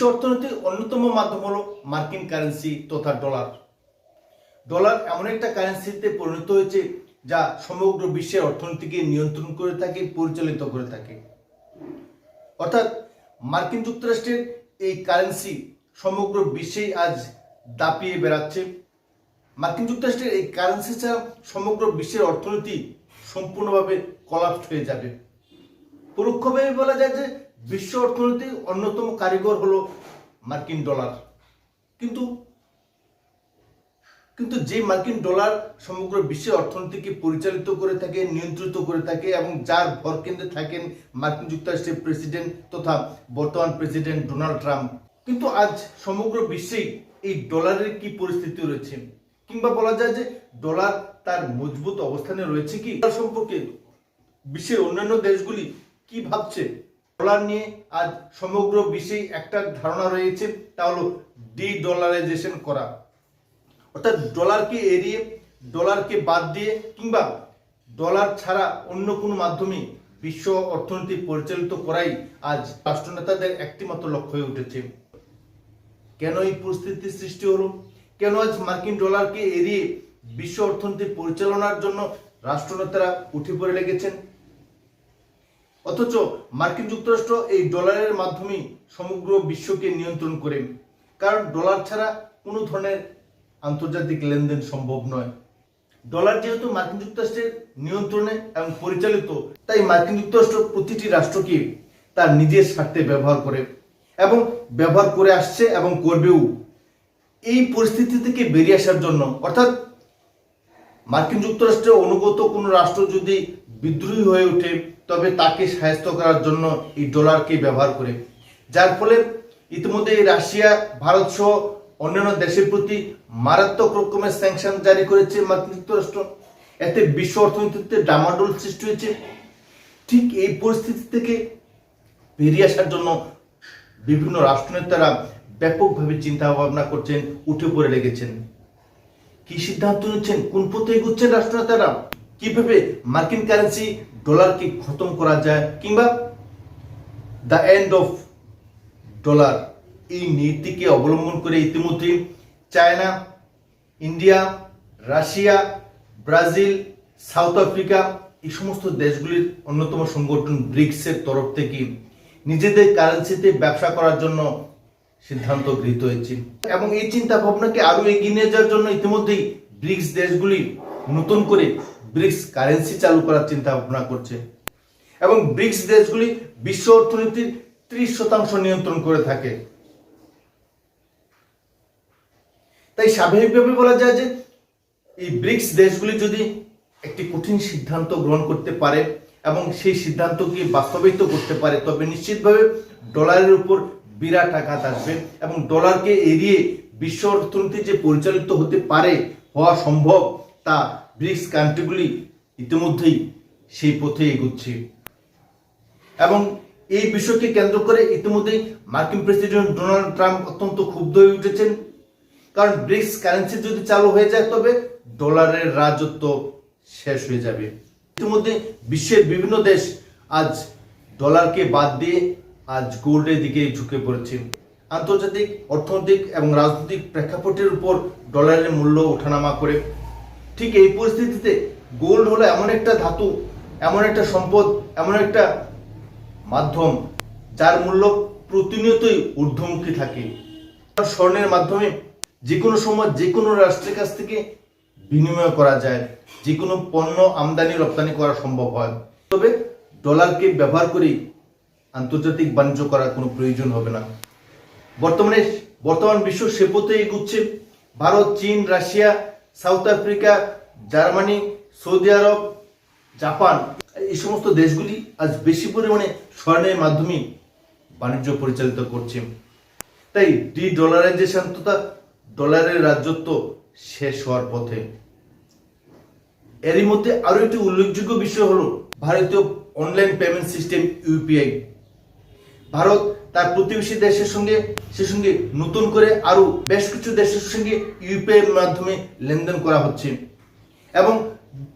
বিশ্ব অর্থনীতির অন্যতম মাধ্যম হলো মার্কিন কারেন্সি তথা ডলার। ডলার এমন একটা কারেন্সিতে পরিণত হয়েছে যা সমগ্র বিশ্বের অর্থনীতিকে নিয়ন্ত্রণ করে থাকে, পরিচালিত করে থাকে। অর্থাৎ মার্কিন যুক্তরাষ্ট্রের এই কারেন্সি সমগ্র বিশ্বেই আজ দাপিয়ে বেড়াচ্ছে। মার্কিন যুক্তরাষ্ট্রের এই কারেন্সি ছাড়া সমগ্র বিশ্বের অর্থনীতি সম্পূর্ণভাবে কলাপস হয়ে যাবে। পরোক্ষভাবে বলা যায় যে বিশ্ব অর্থনীতির অন্যতম কারিগর হলো মার্কিন ডলার। কিন্তু কিন্তু যে মার্কিন ডলার সমগ্র বিশ্বের অর্থনীতিকে পরিচালিত করে থাকে, নিয়ন্ত্রিত করে থাকে এবং যার ভর কেন্দ্রে থাকেন মার্কিন যুক্তরাষ্ট্রের প্রেসিডেন্ট তথা বর্তমান প্রেসিডেন্ট ডোনাল্ড ট্রাম্প। কিন্তু আজ সমগ্র বিশ্বেই এই ডলারের কি পরিস্থিতি রয়েছে? কিংবা বলা যায় যে ডলার তার মজবুত অবস্থানে রয়েছে কি? সম্পর্কে বিশ্বের অন্যান্য দেশগুলি কি ভাবছে? ডলার নিয়ে আজ সমগ্র বিশ্বে একটা ধারণা রয়েছে, তা হলো ডি ডলারাইজেশন করা। অর্থাৎ ডলারকে এড়িয়ে, ডলারকে বাদ দিয়ে কিংবা ডলার ছাড়া অন্য কোনো মাধ্যমে বিশ্ব অর্থনীতি পরিচালিত করাই আজ রাষ্ট্রনেতাদের একটিমাত্র লক্ষ্য হয়ে উঠেছে। কেন এই পরিস্থিতির সৃষ্টি হলো? কেন আজ মার্কিন ডলারকে এড়িয়ে বিশ্ব অর্থনীতি পরিচালনার জন্য রাষ্ট্রনেতারা উঠে পড়ে লেগেছেন? অথচ মার্কিন যুক্তরাষ্ট্র এই ডলারের মাধ্যমে সমগ্র বিশ্বকে নিয়ন্ত্রণ করে। কারণ ডলার ছাড়া কোনো ধরনের আন্তর্জাতিক লেনদেন সম্ভব নয়। ডলার যেহেতু মার্কিন যুক্তরাষ্ট্রের নিয়ন্ত্রণে এবং পরিচালিত, তাই মার্কিন যুক্তরাষ্ট্র প্রতিটি রাষ্ট্রকে তার নিজের স্বার্থে ব্যবহার করে এবং ব্যবহার করে আসছে এবং করবেও। এই পরিস্থিতি থেকে বেরিয়ে আসার জন্য, অর্থাৎ মার্কিন যুক্তরাষ্ট্রের অনুগত কোনো রাষ্ট্র যদি বিদ্রোহী হয়ে ওঠে তবে তাকে সাহায্য করার জন্য এই ডলারকে ব্যবহার করে। যার ফলে ইতিমধ্যে রাশিয়া, ভারত সহ অন্যান্য দেশের প্রতি মারাত্মক রকমের স্যাংশন জারি করেছে মার্কিন যুক্তরাষ্ট্র। এতে বিশ্ব অর্থনীতিতে ডামাডোল সৃষ্টি হয়েছে। ঠিক এই পরিস্থিতি থেকে বেরিয়ে আসার জন্য বিভিন্ন রাষ্ট্রনেতারা ব্যাপকভাবে চিন্তা ভাবনা করছেন, উঠে পড়ে লেগেছেন। কি সিদ্ধান্ত নিচ্ছেন, কোন পথে এগুচ্ছেন রাষ্ট্রনেতারা? কীভাবে মার্কিন কারেন্সি ডলারকে খতম করা যায় কিংবা দ্য এন্ড অফ ডলার এই নীতিকে অবলম্বন করে ইতিমধ্যে China, India, Russia, Brazil, South Africa এই সমস্ত দেশগুলির অন্যতম সংগঠন ব্রিক্সের তরফ থেকে নিজেদের কারেন্সিতে ব্যবসা করার জন্য সিদ্ধান্ত গৃহীত হয়েছে। এবং এই চিন্তা ভাবনাকে আরও এগিয়ে নিয়ে যাওয়ার জন্য ইতিমধ্যেই ব্রিক্স দেশগুলি নতুন করে ব্রিক্স কারেন্সি চালু করার চিন্তা ভাবনা করছে। এবং ব্রিক্স দেশগুলি বিশ্ব অর্থনীতির ত্রিশ শতাংশ নিয়ন্ত্রণ করে থাকে। তাই স্বাভাবিকভাবে বলা যায় যে, এই ব্রিক্স দেশগুলি যদি একটি কঠিন সিদ্ধান্ত গ্রহণ করতে পারে এবং সেই সিদ্ধান্তকে বাস্তবায়িত করতে পারে, তবে নিশ্চিতভাবে ডলারের উপর বিরাট আঘাত আসবে এবং ডলারকে এড়িয়ে বিশ্ব অর্থনীতি যে পরিচালিত হতে পারে, হওয়া সম্ভব তা ব্রিক্স কান্ট্রিগুলি ইতিমধ্যেই সেই পথে এগুচ্ছে। এবং এই বিষয়কে কেন্দ্র করে ইতিমধ্যেই মার্কিন প্রেসিডেন্ট ডোনাল্ড ট্রাম্প অত্যন্ত ক্ষুব্ধ হয়ে উঠেছেন। কারণ ব্রিক্স কারেন্সি যদি চালু হয়ে যায়, তবে ডলারের রাজত্ব শেষ হয়ে যাবে। ইতিমধ্যে বিশ্বের বিভিন্ন দেশ আজ ডলারকে বাদ দিয়ে আজ গোল্ডের দিকে ঝুঁকে পড়েছে। আন্তর্জাতিক, অর্থনৈতিক এবং রাজনৈতিক প্রেক্ষাপটের উপর ডলারের মূল্য ওঠানামা করে ঠিক এই পরিস্থিতিতে গোল্ড হলো এমন একটা ধাতু, এমন একটা সম্পদ, এমন একটা মাধ্যম, যার মূল্য প্রতিনিয়তই ঊর্ধ্বমুখী থাকে। স্বর্ণের মাধ্যমে যে কোনো সময় যে কোনো রাষ্ট্রের কাছ থেকে বিনিময় করা যায় যে কোনো পণ্য আমদানি, রপ্তানি করা সম্ভব হয়। তবে ডলারকে ব্যবহার করেই আন্তর্জাতিক বাণিজ্য করার কোনো প্রয়োজন হবে না। বর্তমানে, বর্তমান বিশ্ব সে পথে এগুচ্ছে। ভারত, চীন, Russia South Africa, Germany, Saudi Arab, Japan, এই সমস্ত দেশগুলি আজ বেশি পরিমাণে স্বর্ণের মাধ্যমে বাণিজ্য পরিচালিত করছে। তাই ডি ডলারাইজেশন তথা ডলারের রাজত্ব শেষ হওয়ার পথে। এরই মধ্যে আরও একটি উল্লেখযোগ্য বিষয় হলো, ভারতীয় online payment system UPI Bharat তার প্রতিবেশী দেশের সঙ্গে, সে সঙ্গে নতুন করে আরও বেশ কিছু দেশের সঙ্গে ইউপিআই মাধ্যমে লেনদেন করা হচ্ছে। এবং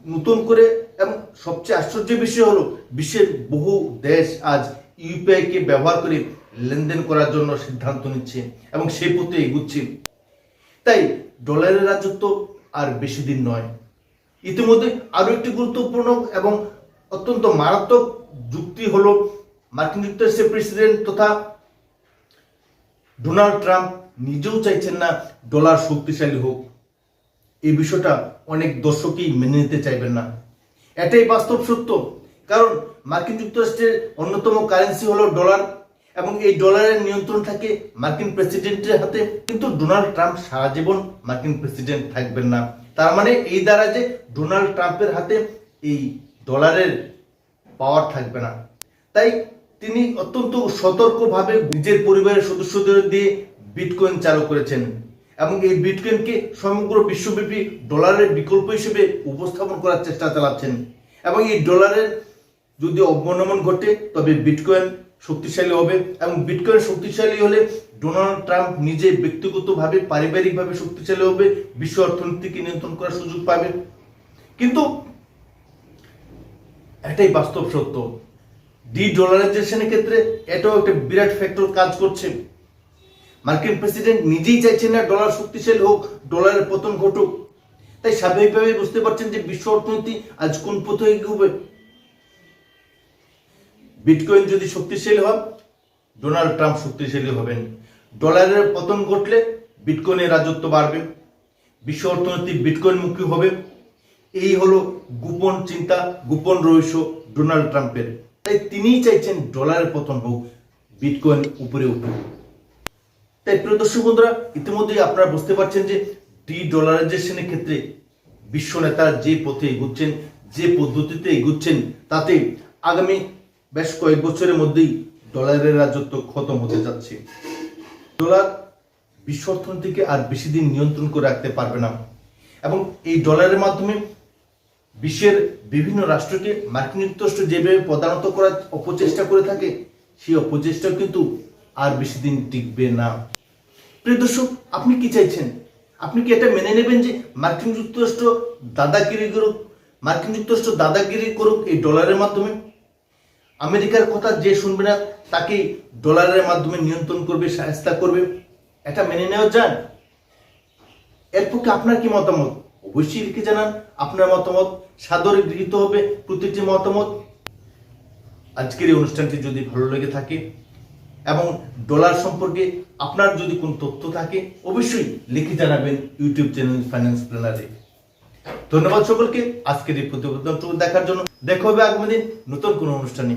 নতুন করে এবং সবচেয়ে আশ্চর্য বিষয় হলো, বিশ্বের বহু দেশ আজ ইউপিআই কে ব্যবহার করে লেনদেন করার জন্য সিদ্ধান্ত নিচ্ছে এবং সেই পথে এগুচ্ছে। তাই ডলারের রাজত্ব আর বেশি দিন নয়। ইতিমধ্যে আরও একটি গুরুত্বপূর্ণ এবং অত্যন্ত মারাত্মক যুক্তি হলো মার্কিন যুক্তরাষ্ট্রের প্রেসিডেন্ট তথা ডোনাল্ড ট্রাম্প নিজেও চাইছেন না ডলার শক্তিশালী হোক। এই বিষয়টা অনেক দর্শকই মেনে নিতে চাইবেন না। এটাই বাস্তব সত্য। কারণ মার্কিন যুক্তরাষ্ট্রের অন্যতম কারেন্সি হলো ডলার এবং এই ডলারের নিয়ন্ত্রণ থাকে মার্কিন প্রেসিডেন্টের হাতে। কিন্তু ডোনাল্ড ট্রাম্প সারা জীবন মার্কিন প্রেসিডেন্ট থাকবেন না। তার মানে এই দ্বারা যে ডোনাল্ড ট্রাম্পের হাতে এই ডলারের পাওয়ার থাকবে না। তাই তিনি অত্যন্ত সতর্কভাবে নিজের পরিবারের সদস্যদের দিয়ে বিটকয়েন চালু করেছেন এবং এই বিটকয়েনকে সমগ্র বিশ্বব্যাপী ডলারের বিকল্প হিসেবে উপস্থাপন করার চেষ্টা চালাচ্ছেন। এবং এই ডলারের যদি অবনমন ঘটে, তবে বিটকয়েন শক্তিশালী হবে এবং বিটকয়েন শক্তিশালী হলে ডোনাল্ড ট্রাম্প নিজে ব্যক্তিগতভাবে, পারিবারিকভাবে শক্তিশালী হবে, বিশ্ব অর্থনীতিকে নিয়ন্ত্রণ করার সুযোগ পাবে। কিন্তু এটাই বাস্তব সত্য ডি ডলারাইজেশনের ক্ষেত্রে এটাও একটা বিরাট ফ্যাক্টর কাজ করছে। মার্কিন প্রেসিডেন্ট নিজেই চাইছেন না ডলার শক্তিশালী হোক, ডলারের পতন ঘটুক। তাই স্বাভাবিকভাবে বুঝতে পারছেন যে বিশ্ব অর্থনীতি আজ কোন পথে এগোবে বিটকয়েন যদি শক্তিশালী হয়, ডোনাল্ড ট্রাম্প শক্তিশালী হবেন। ডলারের পতন ঘটলে বিটকয়েনের রাজত্ব বাড়বে। বিশ্ব অর্থনীতি বিটকয়েন মুখী হবে। এই হলো গোপন চিন্তা, গোপন রহস্য ডোনাল্ড ট্রাম্পের। তাই তিনিই চাইছেন ডলারের পতন হোক, বিটকয়েন উপরে উঠুক। তাই প্রিয় দর্শক বন্ধুরা, ইতিমধ্যেই আপনারা বুঝতে পারছেন যে ডি ডলারাইজেশনের ক্ষেত্রে বিশ্ব নেতারা যে পথে এগুচ্ছেন, যে পদ্ধতিতে এগুচ্ছেন, তাতে আগামী বেশ কয়েক বছরের মধ্যেই ডলারের রাজত্ব খতম হতে যাচ্ছে। ডলার বিশ্ব অর্থনীতিকে আর বেশি দিন নিয়ন্ত্রণ করে রাখতে পারবে না। এবং এই ডলারের মাধ্যমে বিশ্বের বিভিন্ন রাষ্ট্রকে মার্কিন যুক্তরাষ্ট্র যেভাবে প্রদানত করার অপচেষ্টা করে থাকে, সেই অপচেষ্টা কিন্তু আর বেশি দিন টিকবে না। প্রিয় দর্শক, আপনি কি চাইছেন? আপনি কি এটা মেনে নেবেন যে মার্কিন যুক্তরাষ্ট্র দাদাগিরি করুক, মার্কিন যুক্তরাষ্ট্র দাদাগিরি করুক এই ডলারের মাধ্যমে? আমেরিকার কথা যে শুনবে না তাকে ডলারের মাধ্যমে নিয়ন্ত্রণ করবে, সাহায্য করবে। এটা মেনে নেওয়া যায় এর পক্ষে আপনার কি মতামত? অবশ্যই লিখে জানান। আপনার মতামত সাদরে গৃহীত হবে প্রতিটি মতামত। আজকের এই অনুষ্ঠানটি যদি ভালো লেগে থাকে এবং ডলার সম্পর্কে আপনার যদি কোন তথ্য থাকে, অবশ্যই লিখে জানাবেন ইউটিউব চ্যানেল ফাইন্যান্স প্ল্যানারে। ধন্যবাদ সকলকে। আজকের এই প্রতিবেদনটুকু দেখার জন্য দেখা হবে আগামী দিন নতুন কোনো অনুষ্ঠানে।